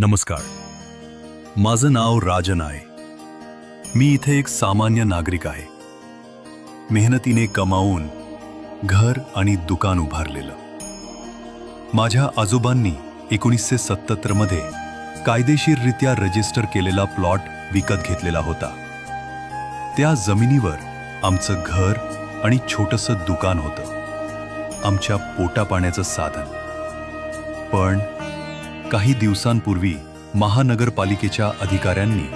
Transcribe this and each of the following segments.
नमस्कार. माझं नाव राजन आहे. मी इथे एक सामान्य नागरिक आहे. मेहनतीने कमावून घर आणि दुकान उभारलेलं. माझ्या आजोबांनी एकोणीसशे सत्तरमध्ये कायदेशीररित्या रजिस्टर केलेला प्लॉट विकत घेतलेला होता. त्या जमिनीवर आमचं घर आणि छोटंसं दुकान होतं. आमच्या पोटापाण्याचं साधन. पण काही दिवसांपूर्वी महानगरपालिकेच्या अधिकाऱ्यांनी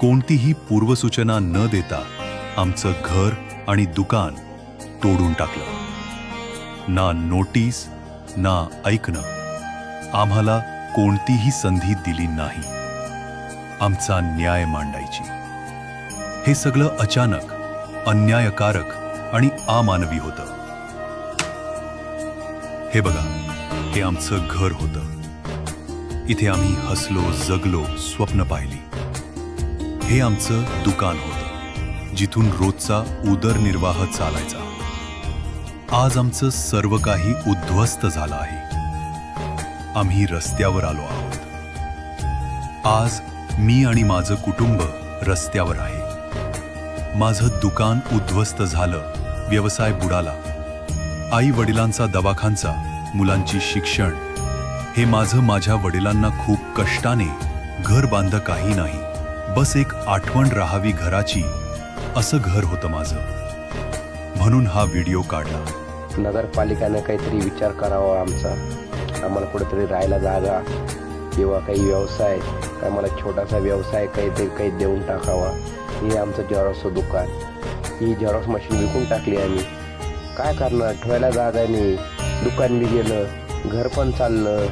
कोणतीही पूर्वसूचना न देता आमचं घर आणि दुकान तोडून टाकलं. ना नोटीस ना ऐकणं. आम्हाला कोणतीही संधी दिली नाही. आमचा न्याय मांडायची. हे सगळं अचानक अन्यायकारक आणि अमानवी होतं. हे बघा हे आमचं घर होतं. इथे आम्ही हसलो जगलो स्वप्न पाहिली. हे आमचं दुकान होतं जिथून रोजचा उदरनिर्वाह चालायचा. आज आमचं सर्व काही उद्ध्वस्त झालं आहे. आम्ही रस्त्यावर आलो आहोत. आज मी आणि माझं कुटुंब रस्त्यावर आहे. माझं दुकान उद्ध्वस्त झालं व्यवसाय बुडाला. आई वडिलांचा दवाखानचा मुलांची शिक्षण हे माझं माझ्या वडिलांना खूप कष्टाने घर बांध काही नाही. बस एक आठवण राहावी घराची असं घर होतं माझं. म्हणून हा व्हिडिओ काढला. नगरपालिकानं काहीतरी विचार करावा आमचा. आम्हाला कुठेतरी राहायला जागा किंवा काही व्यवसाय काय छोटासा व्यवसाय काहीतरी काही देऊन टाकावा. हे आमचं झेरॉक्सचं दुकान. ही झेरॉक्स मशीन विकून टाकली आम्ही. काय करणार? ठेवायला जागा नाही. दुकान बी गेलं. घर पण चाललं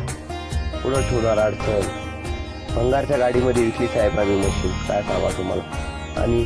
पुढं ठेवणार अडचण. भंगारच्या गाडीमध्ये विकली साहेब आम्ही मशीन काय सांगा तुम्हाला? आणि